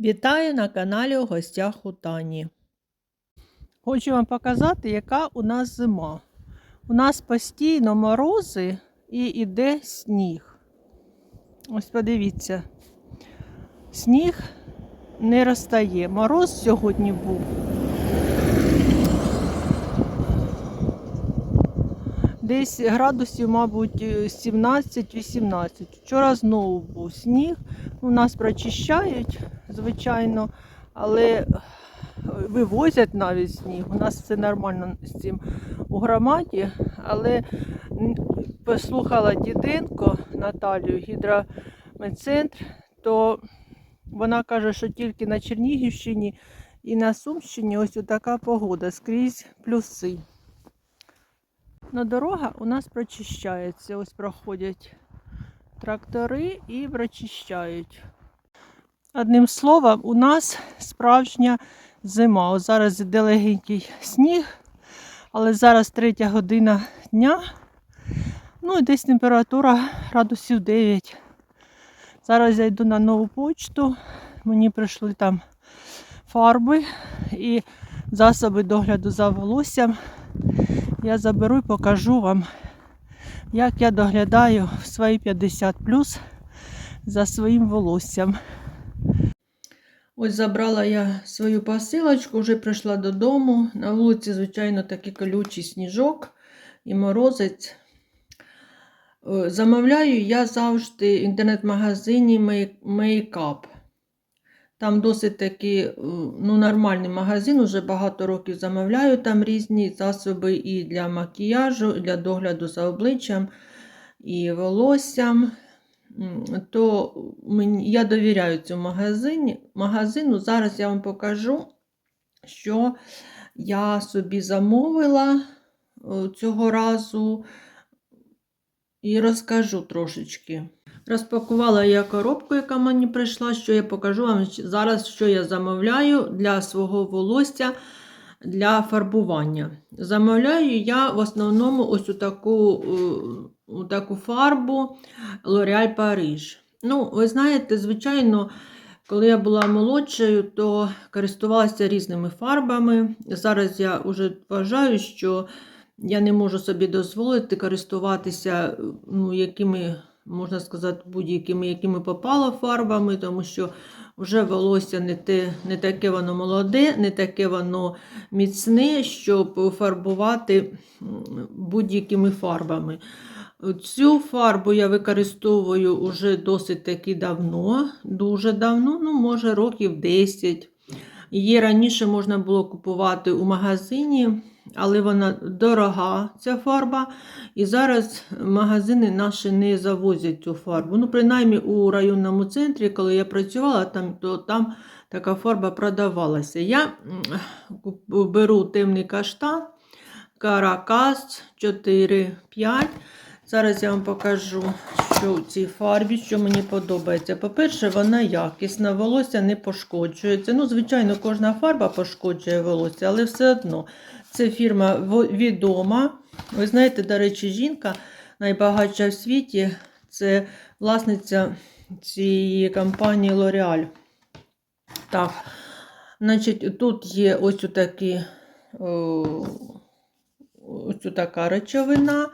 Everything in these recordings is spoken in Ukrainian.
Вітаю на каналі у гостях у Тані. Хочу вам показати, яка у нас зима. У нас постійно морози і йде сніг. Ось подивіться, сніг не розтає. Мороз сьогодні був. Десь градусів, мабуть, 17-18. Вчора знову був сніг. У нас прочищають, звичайно, але вивозять навіть сніг. У нас все нормально з цим у громаді, але послухала Діденко Наталію, гідрометцентр, то вона каже, що тільки на Чернігівщині і на Сумщині ось така погода, скрізь плюси. Но дорога у нас прочищається. Ось проходять трактори і прочищають. Одним словом, у нас справжня зима. Ось зараз іде легенький сніг, але зараз третя година дня. Ну і десь температура градусів 9. Зараз я йду на нову почту. Мені прийшли там фарби і засоби догляду за волоссям. Я заберу і покажу вам, як я доглядаю свої 50 за своїм волоссям. Ось забрала я свою посилочку, вже прийшла додому. На вулиці, звичайно, такий колючий сніжок і морозець. Е, Замовляю я завжди в інтернет-магазині Makeup. Там досить такий е, ну, нормальний магазин, уже багато років замовляю там різні засоби і для макіяжу, і для догляду за обличчям і волоссям. То я довіряю цьому магазині, магазину. Зараз я вам покажу, що я собі замовила е, цього разу і розкажу трошечки. Розпакувала я коробку, яка мені прийшла, що я покажу вам зараз, що я замовляю для свого волосся для фарбування. Замовляю я в основному ось таку, е, у таку фарбу L'Oréal Paris. Ну, ви знаєте, звичайно, коли я була молодшою, то користувалася різними фарбами. Зараз я вже вважаю, що я не можу собі дозволити користуватися ну, якими, можна сказати, будь-якими, якими попало фарбами, тому що вже волосся не, те, не таке воно молоде, не таке воно міцне, щоб фарбувати будь-якими фарбами. Цю фарбу я використовую вже досить таки давно, дуже давно, ну, може, років 10. Її раніше можна було купувати у магазині, але вона дорога, ця фарба. І зараз магазини наші не завозять цю фарбу. Ну, принаймні у районному центрі, коли я працювала, там, то там така фарба продавалася. Я беру темний каштан, каракас 4-5. Зараз я вам покажу, що в цій фарбі, що мені подобається. По-перше, вона якісна, волосся не пошкоджується. Ну, звичайно, кожна фарба пошкоджує волосся, але все одно. Це фірма відома. Ви знаєте, до речі, жінка найбагатша в світі це власниця цієї компанії L'Oreal. Так, значить, тут є ось такі, ось така речовина.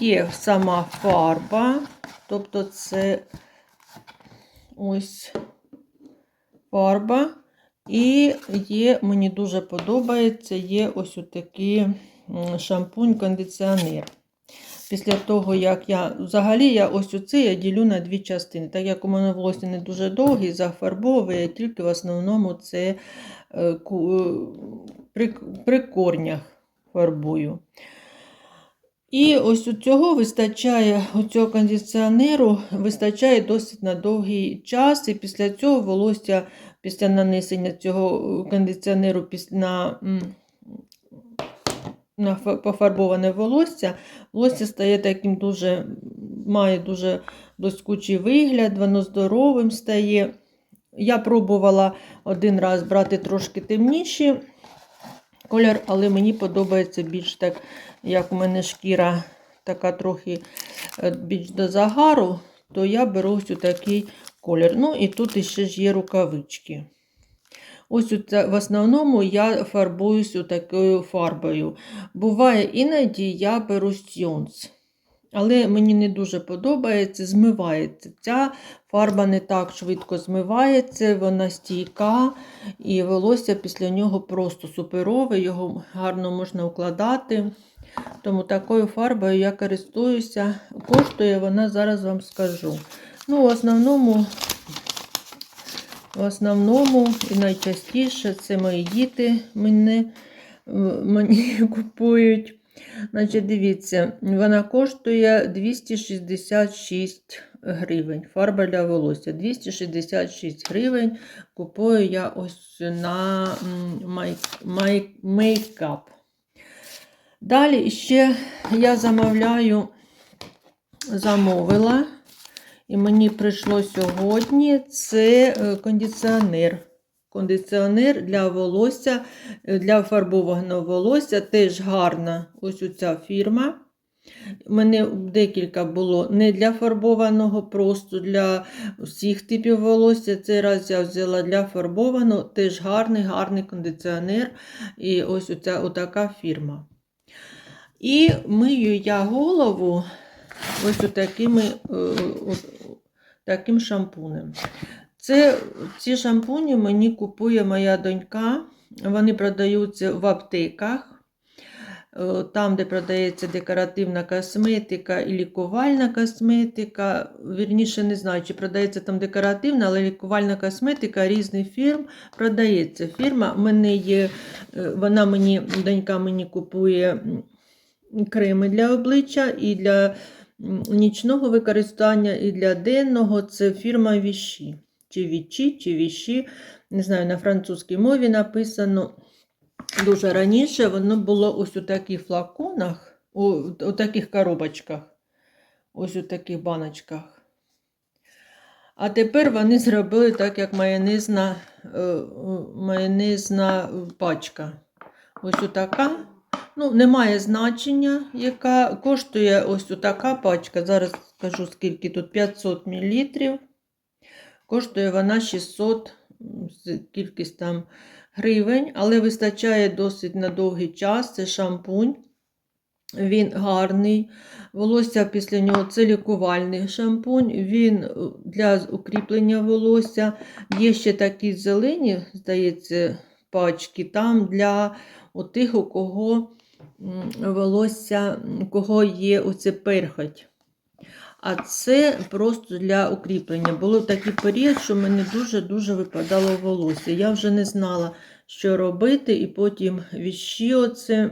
Є сама фарба, тобто це ось фарба. І є, мені дуже подобається, є ось такий шампунь-кондиціонер. Після того, як я взагалі я ось оце я ділю на дві частини. Так як у мене волосся не дуже довгі, зафарбовує, тільки в основному це е, при, при корнях фарбую. І ось у цього вистачає, у цього кондиціонеру вистачає досить на довгий час. І після цього волосся, після нанесення цього кондиціонеру на, на пофарбоване волосся, волосся стає таким дуже, має дуже блискучий вигляд, воно здоровим стає. Я пробувала один раз брати трошки темніші колір, але мені подобається більш так, як у мене шкіра така трохи е, більш до загару, то я беру ось такий колір. Ну і тут ще ж є рукавички. Ось в основному я фарбуюсь такою фарбою. Буває, іноді я беру сьонс. Але мені не дуже подобається, змивається. Ця фарба не так швидко змивається, вона стійка, і волосся після нього просто суперове, його гарно можна укладати. Тому такою фарбою я користуюся. Коштує вона, зараз вам скажу. Ну, в основному, в основному і найчастіше це мої діти мене, мені купують. Значить, дивіться, вона коштує 266 гривень. Фарба для волосся. 266 гривень. Купую я ось на май, мейкап. Далі ще я замовляю, замовила, і мені прийшло сьогодні це е, кондиціонер. Кондиціонер для волосся, е, для фарбованого волосся теж гарна ось ця фірма. У мене декілька було не для фарбованого, просто для всіх типів волосся. Цей раз я взяла для фарбованого, теж гарний, гарний кондиціонер. І ось оця отака фірма. І мию я голову ось такими, таким шампунем. Це, ці шампуні мені купує моя донька. Вони продаються в аптеках, е, там, де продається декоративна косметика і лікувальна косметика. Вірніше, не знаю, чи продається там декоративна, але лікувальна косметика різних фірм продається. Фірма мене є, е, вона мені, донька мені купує креми для обличчя і для нічного використання, і для денного це фірма Віші. Чи Вічі, чи Віші. Не знаю, на французькій мові написано. Дуже раніше воно було ось у таких флаконах, у, у таких коробочках, ось у таких баночках. А тепер вони зробили так, як майонезна, е, майонезна пачка. Ось така. Ну, немає значення, яка коштує ось така пачка. Зараз скажу, скільки тут 500 мл. Коштує вона 600 кількість там гривень, але вистачає досить на довгий час. Це шампунь. Він гарний. Волосся після нього це лікувальний шампунь. Він для укріплення волосся. Є ще такі зелені, здається, пачки. Там для тих, у кого волосся, у кого є оце перхоть. А це просто для укріплення. Було такий період, що мені дуже-дуже випадало волосся. Я вже не знала, що робити, і потім віщі оце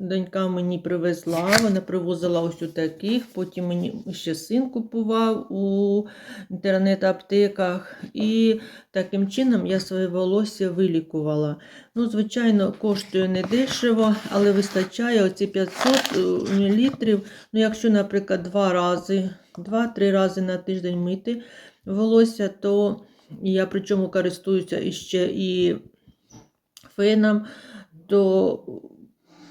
донька мені привезла, вона привозила ось у таких, потім мені ще син купував у інтернет-аптеках. І таким чином я своє волосся вилікувала. Ну, Звичайно, коштує не дешево, але вистачає оці 500 мл. Ну, якщо, наприклад, два рази, два-три рази на тиждень мити волосся, то я причому користуюся іще і феном, то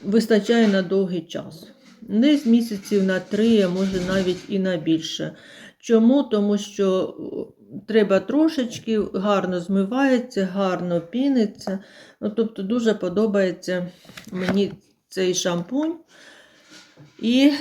вистачає на довгий час. Десь місяців на три, а може навіть і на більше. Чому? Тому що треба трошечки, гарно змивається, гарно піниться. Ну, Тобто дуже подобається мені цей шампунь. І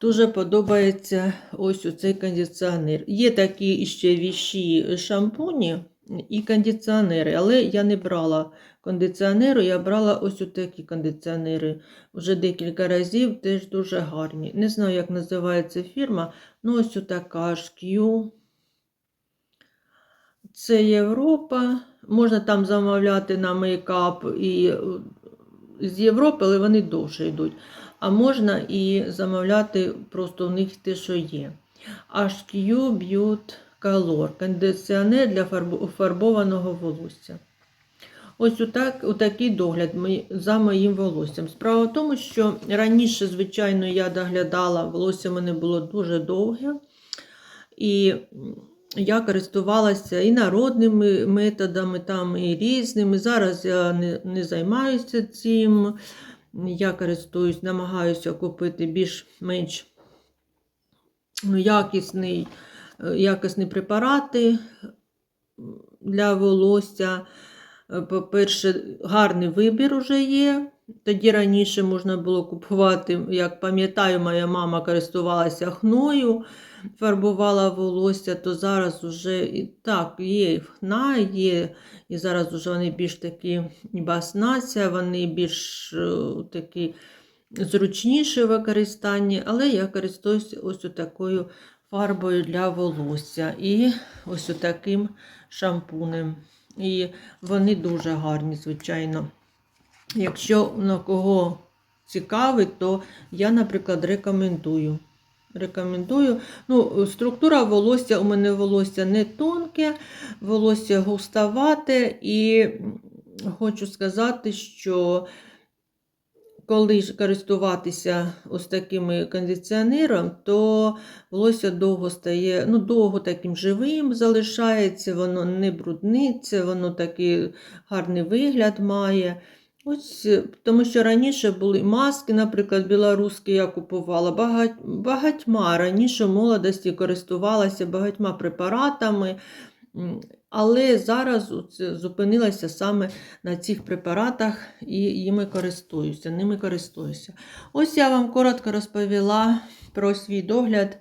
дуже подобається ось цей кондиціонер. Є такі ще віші шампуні і кондиціонери, але я не брала кондиціонеру, я брала ось такі кондиціонери. Вже декілька разів, теж дуже гарні. Не знаю, як називається фірма, ну ось така HQ. Це Європа. Можна там замовляти на мейкап і з Європи, але вони довше йдуть. А можна і замовляти просто в них те, що є. HQ Beauty Color. Кондиціонер для фарбованого волосся. Ось отак, отакий догляд за моїм волоссям. Справа в тому, що раніше, звичайно, я доглядала, волосся в мене було дуже довге. І я користувалася і народними методами, там, і різними. Зараз я не, не займаюся цим. Я користуюсь, намагаюся купити більш-менш ну, якісний якісні препарати для волосся. Е, По-перше, гарний вибір вже є. Тоді раніше можна було купувати, як пам'ятаю, моя мама користувалася хною, фарбувала волосся, то зараз вже і так, є і хна, є, і зараз вже вони більш такі баснася, вони більш е, такі зручніші в використанні, але я користуюся ось такою фарбою для волосся і ось таким шампунем. І вони дуже гарні, звичайно. Якщо на кого цікавить, то я, наприклад, рекомендую. Рекомендую. Ну, структура волосся, у мене волосся не тонке, волосся густовате, і хочу сказати, що коли ж користуватися ось таким кондиціонером, то волосся довго стає, ну, довго таким живим залишається, воно не брудниться, воно такий гарний вигляд має. Ось, е, тому що раніше були маски, наприклад, білоруські я купувала багать, багатьма. Раніше в молодості користувалася багатьма препаратами, але зараз зупинилася саме на цих препаратах і їми користуюся, ними користуюся. Ось я вам коротко розповіла про свій догляд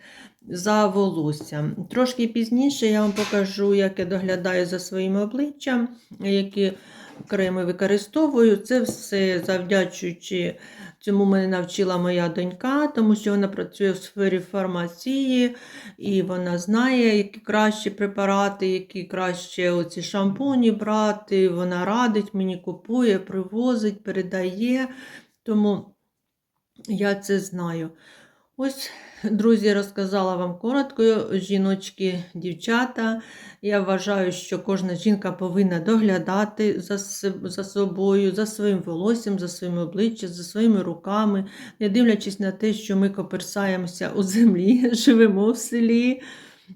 за волоссям. Трошки пізніше я вам покажу, як я доглядаю за своїм обличчям, які креми використовую. Це все завдячуючи цьому мене навчила моя донька, тому що вона працює в сфері фармації, і вона знає, які кращі препарати, які краще оці шампуні брати. Вона радить мені, купує, привозить, передає. Тому я це знаю. Ось, друзі, розказала вам коротко, жіночки, дівчата. Я вважаю, що кожна жінка повинна доглядати за, за собою, за своїм волоссям, за своїм обличчям, за своїми руками, не дивлячись на те, що ми коперсаємося у землі, живемо в селі.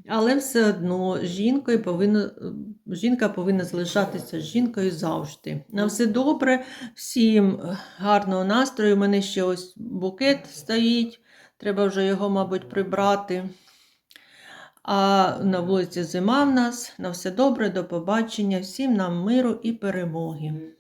Але все одно жінкою повинна, жінка повинна залишатися жінкою завжди. На все добре, всім гарного настрою. У мене ще ось букет стоїть. Треба вже його, мабуть, прибрати. А на вулиці зима в нас. На все добре, до побачення. Всім нам миру і перемоги.